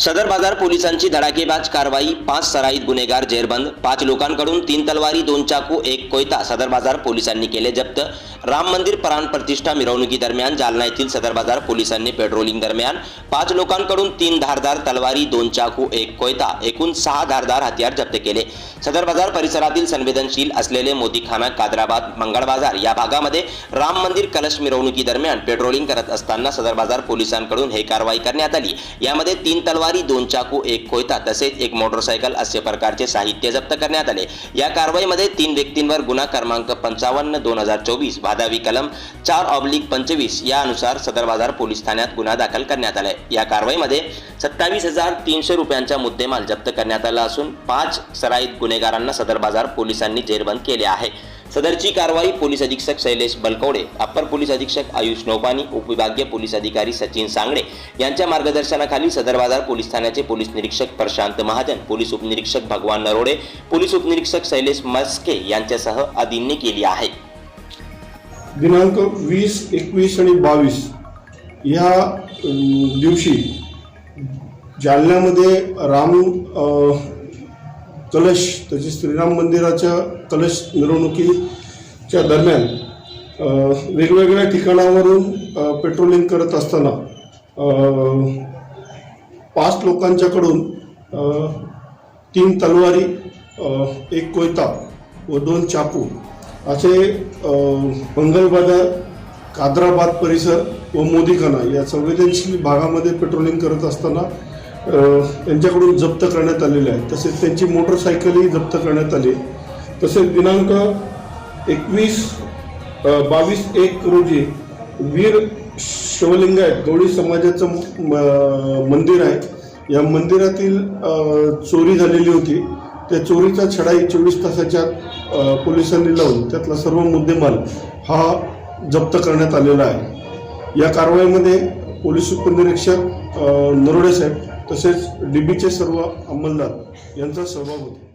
सदर बाजार पोलिसांची धडाकेबाज कारवाई पाच सराईत गुन्हेगार जेरबंद पाच लोकांकडून तीन तलवारी दोन चाकू एक कोयता सदर बाजार पोलिसांनी केले जप्त. राम मंदिर प्राण प्रतिष्ठा मिरवणुकीदरम्यान जालना येथील सदर बाजार पोलिसांनी पेट्रोलिंग दरम्यान पाच लोकांकडून तीन धारदार तलवारी दोन चाकू एक कोयता एकूण सहा धारदार हत्यार जप्त केले. सदर बाजार परिसरातील संवेदनशील असलेले मोतीखाना कादराबाद मंगळ बाजार या भागामध्ये राम मंदिर कलश मिरवणुकी दरम्यान पेट्रोलिंग करत असताना सदर बाजार पोलिसांकडून हे कारवाई करण्यात आली. यामध्ये तीन तलवार दोन चाकू एक कोयता तसेच एक मोटरसायकल असे प्रकारचे साहित्य जप्त करण्यात आले. या कारवाईमध्ये तीन व्यक्तींवर गुन्हा क्रमांक पंचावन्न दोन हजार चोवीस भादावी कलम चार ऑब्लिक पंचवीस यानुसार सदर बाजार पोलीस ठाण्यात गुन्हा दाखल करण्यात आलाय. या कारवाईमध्ये सत्तावीस हजार तीनशे रुपयांचा मुद्देमाल जप्त करण्यात आला असून पाच सराईत गुन्हेगारांना सदर बाजार पोलिसांनी जेरबंद केले आहे. सदरची कारवाई पोलीस अधीक्षक शैलेश बलकवडे अप्पर पोलीस अधीक्षक आयुष नौपानी उपविभागीय पोलीस अधिकारी सचिन सांगडे यांच्या मार्गदर्शनाखाली सदर बाजार पोलीस ठाण्याचे पोलीस निरीक्षक प्रशांत महाजन पोलीस उपनिरीक्षक भगवान नरोडे पोलीस उपनिरीक्षक शैलेश मस्के यांच्यासह आदींनी केली आहे. दिनांक वीस एकवीस आणि बावीस ह्या दिवशी जालन्यामध्ये राम कलश तसेच श्रीराम मंदिराच्या कलश मिरवणुकीच्या दरम्यान वेगवेगळ्या ठिकाणावरून पेट्रोलिंग करत असताना पाच लोकांच्याकडून तीन तलवारी एक कोयता व दोन चाकू असे अं, मंगलबाजार कादराबाद परिसर व मोदीखाना या संवेदनशील भागामध्ये पेट्रोलिंग करत असताना त्यांच्याकडून जप्त करण्यात आलेले आहे तसेच त्यांची मोटरसायकलही जप्त करण्यात आली तसेच दिनांक एकवीस बावीस एक रोजी वीर शिवलिंगायत गवळी समाजाचं म- मंदिर आहे. या मंदिरातील चोरी झालेली होती. त्या चोरीचा छडाई चोवीस तासाच्या पोलिसांनी लावून त्यातला सर्व मुद्देमाल हा जप्त करण्यात आलेला आहे. या कारवाईमध्ये पोलीस उपनिरीक्षक नरोडे साहेब तसेच डीबीचे सर्व अंमलदार यांचा सहभाग होता.